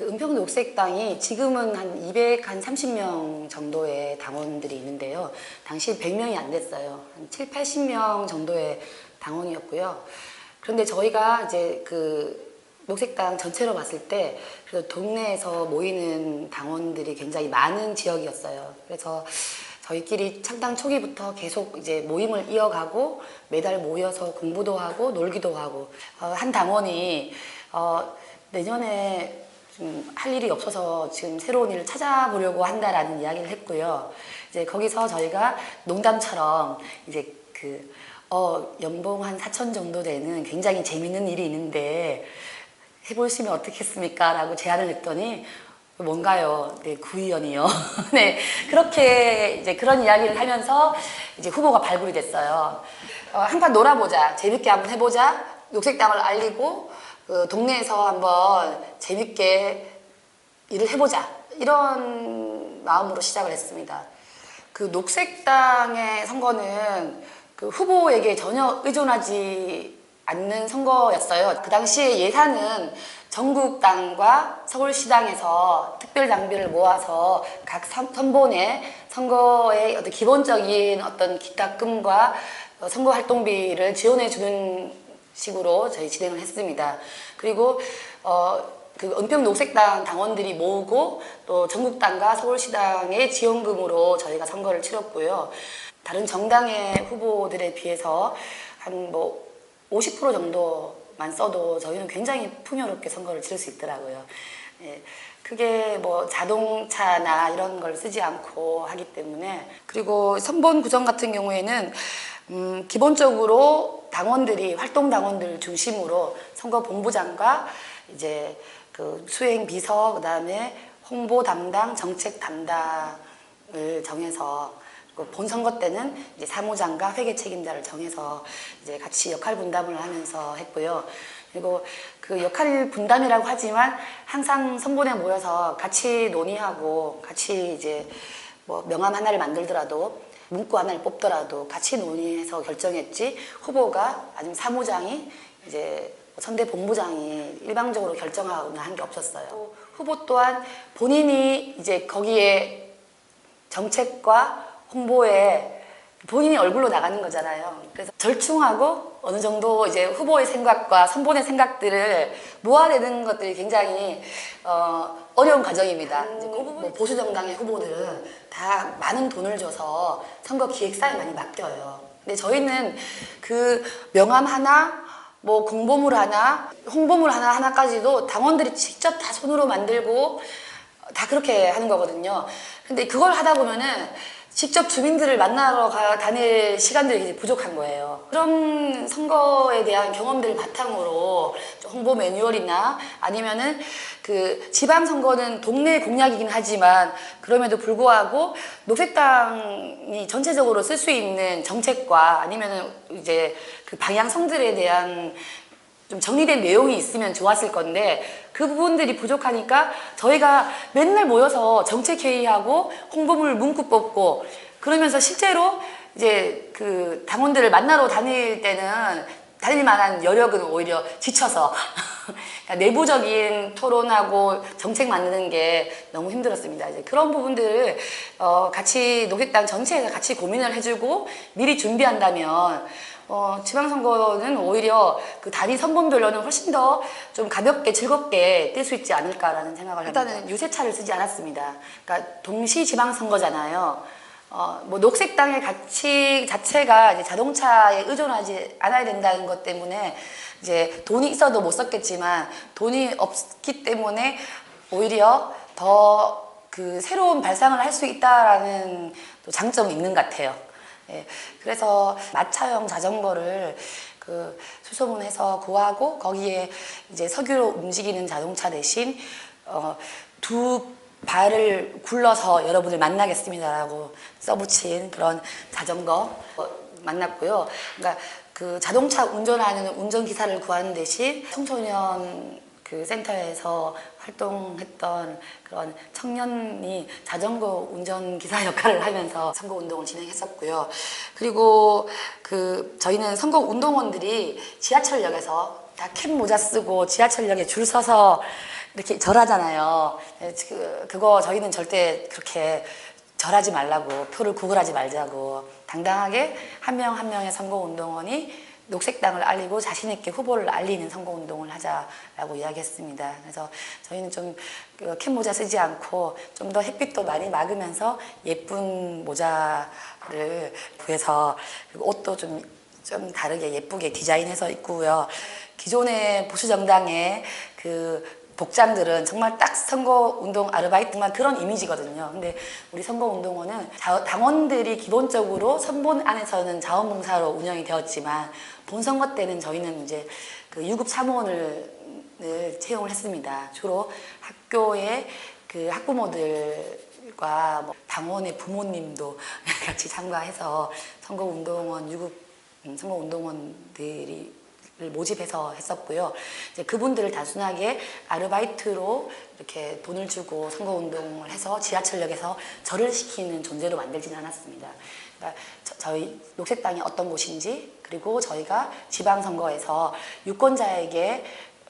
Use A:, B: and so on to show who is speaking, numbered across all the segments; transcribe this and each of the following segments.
A: 그 은평 녹색당이 지금은 한 200, 한 30명 정도의 당원들이 있는데요. 당시 100명이 안 됐어요. 한 7, 80명 정도의 당원이었고요. 그런데 저희가 이제 그 녹색당 전체로 봤을 때 그래도 동네에서 모이는 당원들이 굉장히 많은 지역이었어요. 그래서 저희끼리 창당 초기부터 계속 이제 모임을 이어가고 매달 모여서 공부도 하고 놀기도 하고 어, 한 당원이 어, 내년에 좀 할 일이 없어서 지금 새로운 일을 찾아보려고 한다라는 이야기를 했고요. 이제 거기서 저희가 농담처럼 이제 그 어, 연봉 한 4천 정도 되는 굉장히 재밌는 일이 있는데 해보시면 어떻겠습니까? 라고 제안을 했더니 뭔가요? 네, 구의원이요. 네, 그렇게 이제 그런 이야기를 하면서 이제 후보가 발굴이 됐어요. 어, 한판 놀아보자. 재밌게 한번 해보자. 녹색당을 알리고 그 동네에서 한번 재밌게 일을 해보자. 이런 마음으로 시작을 했습니다. 그 녹색당의 선거는 그 후보에게 전혀 의존하지 않는 선거였어요. 그 당시에 예산은 전국당과 서울시당에서 특별당비를 모아서 각 선- 선본에 선거의 어떤 기본적인 어떤 기타금과 어, 선거 활동비를 지원해 주는 식으로 저희 진행을 했습니다. 그리고 어, 그 은평 녹색당 당원들이 모으고 또 전국당과 서울시당의 지원금으로 저희가 선거를 치렀고요. 다른 정당의 후보들에 비해서 한 뭐 50% 정도만 써도 저희는 굉장히 풍요롭게 선거를 치를 수 있더라고요. 예, 그게 뭐 자동차나 이런 걸 쓰지 않고 하기 때문에 그리고 선본 구정 같은 경우에는 음, 기본적으로 당원들이 활동 당원들 중심으로 선거 본부장과 이제 그 수행 비서 그다음에 홍보 담당 정책 담당을 정해서 그 본선거 때는 이제 사무장과 회계 책임자를 정해서 이제 같이 역할 분담을 하면서 했고요. 그리고 그 역할 분담이라고 하지만 항상 선본에 모여서 같이 논의하고 같이 이제 뭐 명함 하나를 만들더라도 문구 하나를 뽑더라도 같이 논의해서 결정했지 후보가 아니면 사무장이 이제 선대 본부장이 일방적으로 결정하거나 한 게 없었어요. 또 후보 또한 본인이 이제 거기에 정책과 홍보에 본인이 얼굴로 나가는 거잖아요. 그래서 절충하고 어느 정도 이제 후보의 생각과 선본의 생각들을 모아내는 것들이 굉장히 어, 어려운 과정입니다. 그 부분 뭐 보수 정당의 후보들은 다 많은 돈을 줘서 선거 기획사에 많이 맡겨요. 근데 저희는 그 명함 하나 뭐 공보물 하나, 홍보물 하나 하나까지도 당원들이 직접 다 손으로 만들고 다 그렇게 하는 거거든요. 근데 그걸 하다 보면은 직접 주민들을 만나러 가, 다닐 시간들이 부족한 거예요. 그런 선거에 대한 경험들을 바탕으로 홍보 매뉴얼이나 아니면은 그 지방 선거는 동네 공약이긴 하지만 그럼에도 불구하고 녹색당이 전체적으로 쓸 수 있는 정책과 아니면은 이제 그 방향성들에 대한 좀 정리된 내용이 있으면 좋았을 건데 그 부분들이 부족하니까 저희가 맨날 모여서 정책 회의하고 홍보물 문구 뽑고 그러면서 실제로 이제 그 당원들을 만나러 다닐 때는 다닐 만한 여력은 오히려 지쳐서 그러니까 내부적인 토론하고 정책 만드는 게 너무 힘들었습니다. 이제 그런 부분들을 어 같이 녹색당 전체에서 같이 고민을 해주고 미리 준비한다면 어, 지방선거는 오히려 그 단위 선본별로는 훨씬 더 좀 가볍게 즐겁게 뛸 수 있지 않을까라는 생각을 합니다. 일단은 유세차를 쓰지 않았습니다. 그러니까 동시 지방선거잖아요. 어, 뭐 녹색당의 가치 자체가 이제 자동차에 의존하지 않아야 된다는 것 때문에 이제 돈이 있어도 못 썼겠지만 돈이 없기 때문에 오히려 더 그 새로운 발상을 할 수 있다라는 또 장점이 있는 것 같아요. 예, 그래서 마차형 자전거를 그 수소문해서 구하고 거기에 이제 석유로 움직이는 자동차 대신 어, 두 발을 굴러서 여러분을 만나겠습니다라고 써붙인 그런 자전거 어, 만났고요. 그러니까 그 자동차 운전하는 운전기사를 구하는 대신 청소년 그 센터에서 활동했던 그런 청년이 자전거 운전기사 역할을 하면서 선거운동을 진행했었고요. 그리고 그 저희는 선거운동원들이 지하철역에서 다 캡 모자 쓰고 지하철역에 줄 서서 이렇게 절하잖아요. 예, 그, 그거 저희는 절대 그렇게 절하지 말라고 표를 구걸하지 말자고 당당하게 한 명한 명의 선거운동원이 녹색당을 알리고 자신 있게 후보를 알리는 선거운동을 하자라고 이야기했습니다. 그래서 저희는 좀그 캡모자 쓰지 않고 좀 더 햇빛도 많이 막으면서 예쁜 모자를 구해서 옷도 좀, 좀 다르게 예쁘게 디자인해서 입고요. 기존의 보수 정당의 그 복장들은 정말 딱 선거운동 아르바이트만 그런 이미지거든요. 근데 우리 선거운동원은 자- 당원들이 기본적으로 선본 안에서는 자원봉사로 운영이 되었지만 본선거 때는 저희는 이제 그 유급 사무원을 을 채용을 했습니다. 주로 학교의 그 학부모들과 뭐 당원의 부모님도 같이 참가해서 선거운동원 유급 음, 선거운동원들이 를 모집해서 했었고요. 이제 그분들을 단순하게 아르바이트로 이렇게 돈을 주고 선거 운동을 해서 지하철역에서 절을 시키는 존재로 만들지는 않았습니다. 그러니까 저- 저희 녹색당이 어떤 곳인지 그리고 저희가 지방선거에서 유권자에게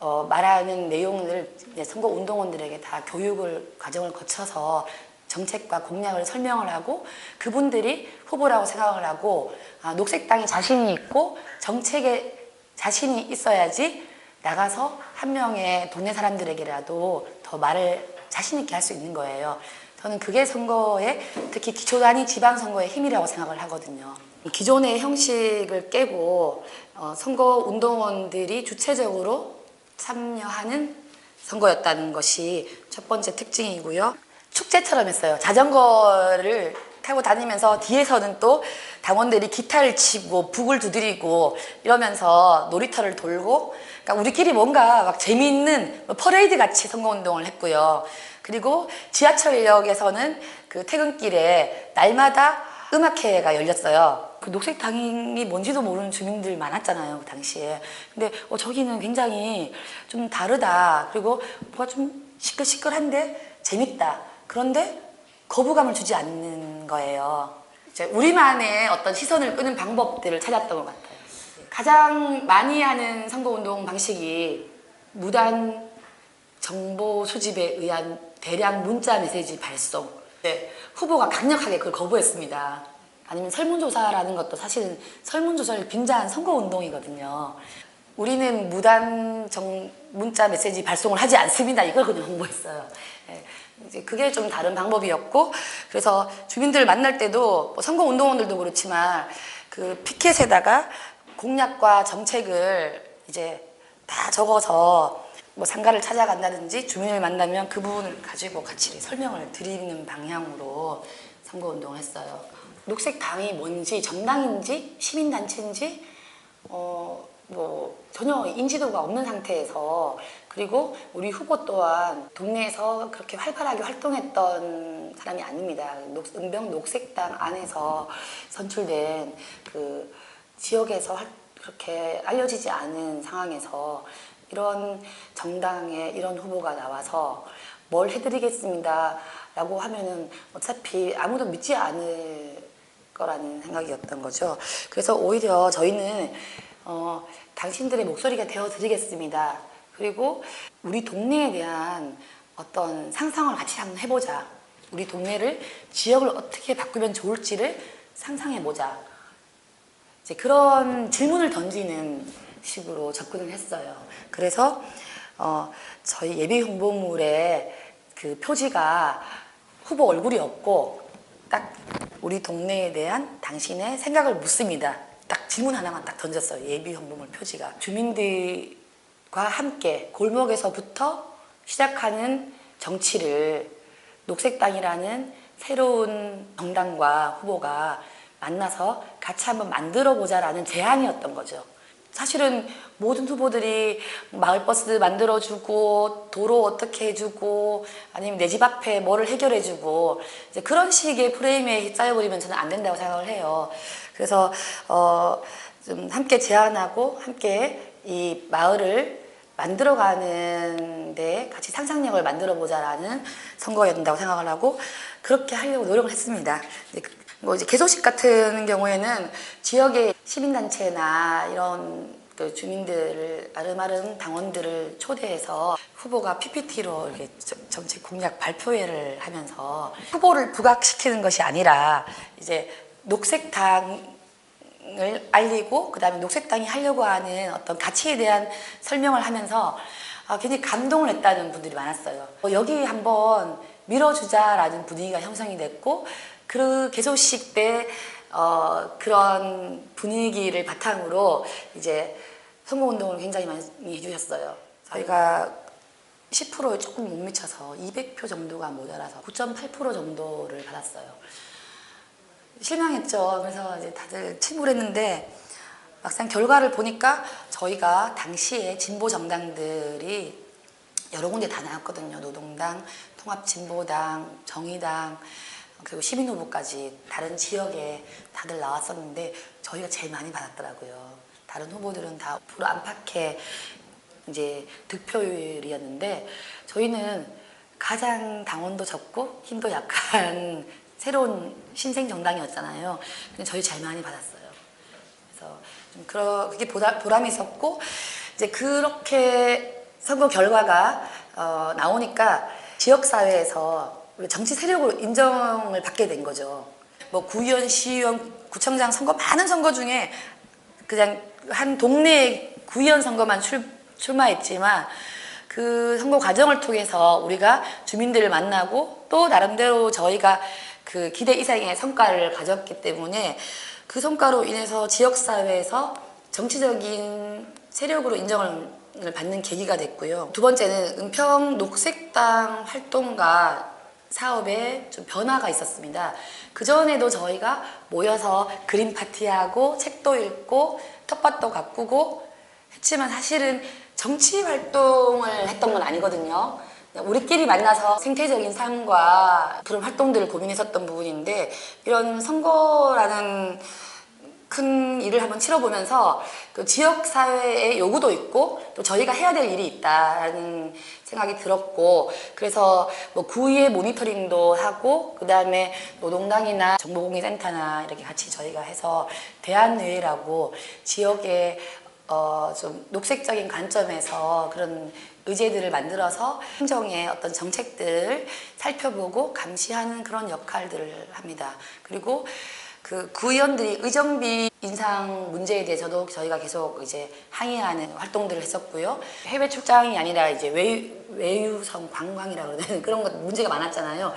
A: 어, 말하는 내용을 이제 선거 운동원들에게 다 교육을 과정을 거쳐서 정책과 공약을 설명을 하고 그분들이 후보라고 생각을 하고 아, 녹색당이 자신이 있고 정책에 자신이 있어야지 나가서 한 명의 동네 사람들에게라도 더 말을 자신 있게 할 수 있는 거예요. 저는 그게 선거에 특히 기초단위 지방선거의 힘이라고 생각을 하거든요. 기존의 형식을 깨고 어, 선거 운동원들이 주체적으로 참여하는 선거였다는 것이 첫 번째 특징이고요. 축제처럼 했어요. 자전거를 타고 다니면서 뒤에서는 또 당원들이 기타를 치고 북을 두드리고 이러면서 놀이터를 돌고 그러니까 우리끼리 뭔가 막 재미있는 뭐 퍼레이드 같이 선거운동을 했고요. 그리고 지하철역에서는 그 퇴근길에 날마다 음악회가 열렸어요. 그 녹색 당이 뭔지도 모르는 주민들 많았잖아요, 그 당시에. 근데 어, 저기는 굉장히 좀 다르다. 그리고 뭐가 좀 시끌시끌한데 재밌다. 그런데 거부감을 주지 않는 거예요. 우리만의 어떤 시선을 끄는 방법들을 찾았던 것 같아요. 가장 많이 하는 선거운동 방식이 무단 정보 수집에 의한 대량 문자 메시지 발송. 네, 후보가 강력하게 그걸 거부했습니다. 아니면 설문조사라는 것도 사실은 설문조사를 빙자한 선거운동이거든요. 우리는 무단 정, 문자 메시지 발송을 하지 않습니다. 이걸 그냥 홍보했어요. 예, 이제 그게 좀 다른 방법이었고, 그래서 주민들 만날 때도 뭐 선거 운동원들도 그렇지만 그 피켓에다가 공약과 정책을 이제 다 적어서 뭐 상가를 찾아간다든지 주민을 만나면 그 부분을 가지고 같이 설명을 드리는 방향으로 선거 운동을 했어요. 녹색당이 뭔지 정당인지 시민단체인지 어, 뭐 전혀 인지도가 없는 상태에서 그리고 우리 후보 또한 동네에서 그렇게 활발하게 활동했던 사람이 아닙니다. 녹- 은병 녹색당 안에서 선출된 그 지역에서 활- 그렇게 알려지지 않은 상황에서 이런 정당에 이런 후보가 나와서 뭘 해드리겠습니다 라고 하면은 어차피 아무도 믿지 않을 거라는 생각이었던 거죠. 그래서 오히려 저희는 어, 당신들의 목소리가 되어 드리겠습니다. 그리고 우리 동네에 대한 어떤 상상을 같이 한번 해보자. 우리 동네를 지역을 어떻게 바꾸면 좋을지를 상상해 보자. 이제 그런 질문을 던지는 식으로 접근을 했어요. 그래서 어, 저희 예비 홍보물에 그 표지가 후보 얼굴이 없고 딱 우리 동네에 대한 당신의 생각을 묻습니다. 딱 질문 하나만 딱 던졌어요. 예비 홍보물 표지가 주민들과 함께 골목에서부터 시작하는 정치를 녹색당이라는 새로운 정당과 후보가 만나서 같이 한번 만들어 보자라는 제안이었던 거죠. 사실은 모든 후보들이 마을버스 만들어주고 도로 어떻게 해주고 아니면 내 집 앞에 뭐를 해결해주고 그런 식의 프레임에 쌓여버리면 저는 안 된다고 생각을 해요. 그래서 어, 좀 함께 제안하고 함께 이 마을을 만들어가는 데 같이 상상력을 만들어 보자라는 선거였다고 생각을 하고 그렇게 하려고 노력을 했습니다. 그- 뭐 이제 개소식 같은 경우에는 지역의 시민단체나 이런 그 주민들을 아름아름 당원들을 초대해서 후보가 PPT로 이렇게 저- 정책 공약 발표회를 하면서 후보를 부각시키는 것이 아니라 이제 녹색당을 알리고 그다음에 녹색당이 하려고 하는 어떤 가치에 대한 설명을 하면서 아, 굉장히 감동을 했다는 분들이 많았어요. 어, 여기 한번 밀어주자라는 분위기가 형성이 됐고 그 개소식 때 어, 그런 분위기를 바탕으로 이제 선거운동을 굉장히 많이 해주셨어요. 저희가 10%에 조금 못 미쳐서 200표 정도가 모자라서 9.8% 정도를 받았어요. 실망했죠. 그래서 이제 다들 침울했는데 막상 결과를 보니까 저희가 당시에 진보 정당들이 여러 군데 다 나왔거든요. 노동당, 통합진보당, 정의당, 그리고 시민후보까지 다른 지역에 다들 나왔었는데 저희가 제일 많이 받았더라고요. 다른 후보들은 다 불 안팎의 이제 득표율이었는데 저희는 가장 당원도 적고 힘도 약한 새로운 신생 정당이었잖아요. 근데 저희 제일 많이 받았어요. 그래서 좀 그러, 그게 보다, 보람이 있었고 이제 그렇게 선거 결과가 어, 나오니까 지역 사회에서 우리 정치 세력으로 인정을 받게 된 거죠. 뭐 구의원, 시의원, 구청장 선거 많은 선거 중에 그냥 한 동네 구의원 선거만 출, 출마했지만 그 선거 과정을 통해서 우리가 주민들을 만나고 또 나름대로 저희가 그 기대 이상의 성과를 가졌기 때문에 그 성과로 인해서 지역사회에서 정치적인 세력으로 인정을 받는 계기가 됐고요. 두 번째는 은평 녹색당 활동과 사업에 좀 변화가 있었습니다. 그전에도 저희가 모여서 그림 파티하고 책도 읽고 텃밭도 가꾸고 했지만 사실은 정치 활동을 했던 건 아니거든요. 우리끼리 만나서 생태적인 삶과 그런 활동들을 고민했었던 부분인데 이런 선거라는 큰 일을 한번 치러보면서 그 지역 사회의 요구도 있고 또 저희가 해야 될 일이 있다라는 생각이 들었고 그래서 뭐 구의회 모니터링도 하고 그 다음에 노동당이나 정보공개센터나 이렇게 같이 저희가 해서 대한의회라고 지역의 어, 좀 녹색적인 관점에서 그런 의제들을 만들어서 행정의 어떤 정책들을 살펴보고 감시하는 그런 역할들을 합니다. 그리고 그 구의원들이 의정비 인상 문제에 대해서도 저희가 계속 이제 항의하는 활동들을 했었고요. 해외 출장이 아니라 이제 외유, 외유성 관광이라 그러는 그런 것 문제가 많았잖아요.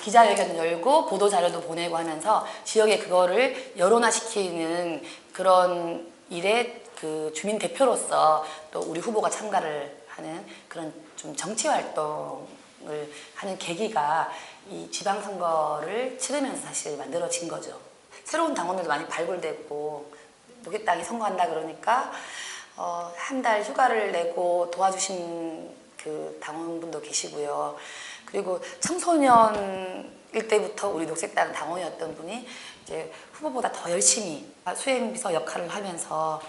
A: 기자회견 열고 보도 자료도 보내고 하면서 지역에 그거를 여론화시키는 그런 일에 그 주민 대표로서 또 우리 후보가 참가를 하는 그런 좀 정치 활동을 하는 계기가 이 지방선거를 치르면서 사실 만들어진 거죠. 새로운 당원들도 많이 발굴됐고 녹색당이 선거한다 그러니까 어, 한 달 휴가를 내고 도와주신 그 당원분도 계시고요. 그리고 청소년일 때부터 우리 녹색당 당원이었던 분이 이제 후보보다 더 열심히 수행비서 역할을 하면서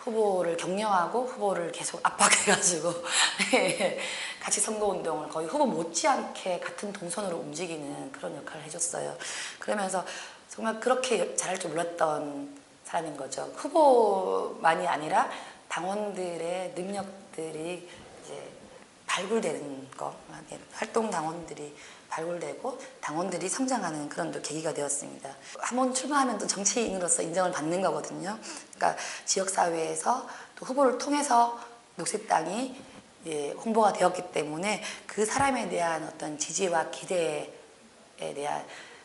A: 후보를 격려하고 후보를 계속 압박해가지고 같이 선거운동을 거의 후보 못지않게 같은 동선으로 움직이는 그런 역할을 해줬어요. 그러면서 정말 그렇게 잘할 줄 몰랐던 사람인 거죠. 후보만이 아니라 당원들의 능력들이 이제 발굴되는 거, 활동 당원들이 발굴되고 당원들이 성장하는 그런 또 계기가 되었습니다. 한번 출마하면 또 정치인으로서 인정을 받는 거거든요. 그러니까 지역 사회에서 또 후보를 통해서 녹색당이 예, 홍보가 되었기 때문에 그 사람에 대한 어떤 지지와 기대에 대한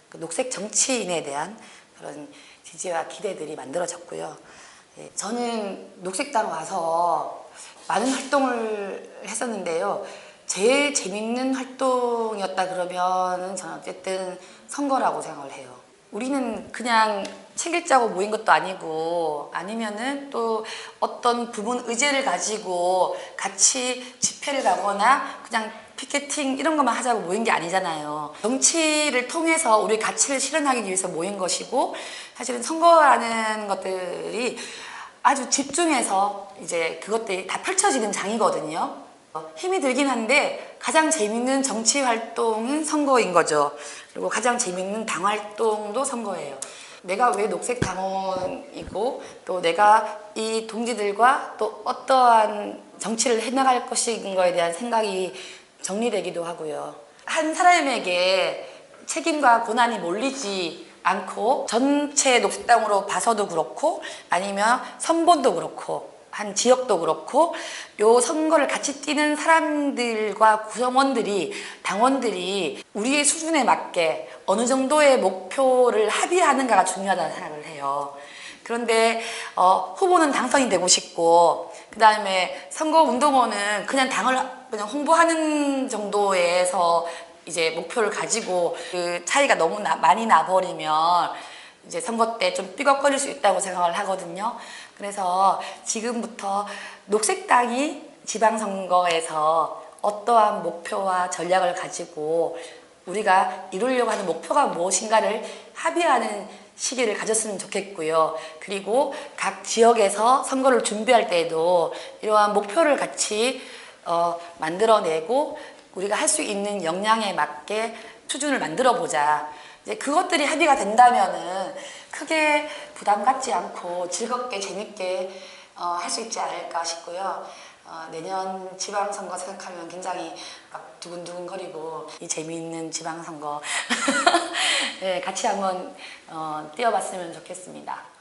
A: 그 녹색 정치인에 대한 그런 지지와 기대들이 만들어졌고요. 예, 저는 녹색당 와서 많은 활동을 했었는데요. 제일 재밌는 활동이었다 그러면은 저는 어쨌든 선거라고 생각을 해요. 우리는 그냥 책 읽자고 모인 것도 아니고 아니면은 또 어떤 부분 의제를 가지고 같이 집회를 가거나 그냥 피켓팅 이런 것만 하자고 모인 게 아니잖아요. 정치를 통해서 우리 가치를 실현하기 위해서 모인 것이고 사실은 선거라는 것들이 아주 집중해서 이제 그것들이 다 펼쳐지는 장이거든요. 어, 힘이 들긴 한데 가장 재밌는 정치 활동은 선거인 거죠. 그리고 가장 재밌는 당 활동도 선거예요. 내가 왜 녹색 당원이고 또 내가 이 동지들과 또 어떠한 정치를 해나갈 것인 거에 대한 생각이 정리되기도 하고요. 한 사람에게 책임과 고난이 몰리지 않고 전체 녹색당으로 봐서도 그렇고 아니면 선본도 그렇고 한 지역도 그렇고 요 선거를 같이 뛰는 사람들과 구성원들이 당원들이 우리의 수준에 맞게 어느 정도의 목표를 합의하는가가 중요하다는 생각을 해요. 그런데 어, 후보는 당선이 되고 싶고 그 다음에 선거 운동원은 그냥 당을 그냥 홍보하는 정도에서 이제 목표를 가지고 그 차이가 너무 나, 많이 나버리면 이제 선거 때 좀 삐걱거릴 수 있다고 생각을 하거든요. 그래서 지금부터 녹색당이 지방선거에서 어떠한 목표와 전략을 가지고 우리가 이루려고 하는 목표가 무엇인가를 합의하는 시기를 가졌으면 좋겠고요. 그리고 각 지역에서 선거를 준비할 때에도 이러한 목표를 같이 어, 만들어내고 우리가 할 수 있는 역량에 맞게 수준을 만들어 보자. 이제 그것들이 합의가 된다면은 크게 부담 갖지 않고 즐겁게 재밌게 어, 할 수 있지 않을까 싶고요. 어, 내년 지방선거 생각하면 굉장히 막 두근두근거리고 이 재미있는 지방선거 네, 같이 한번 어, 뛰어봤으면 좋겠습니다.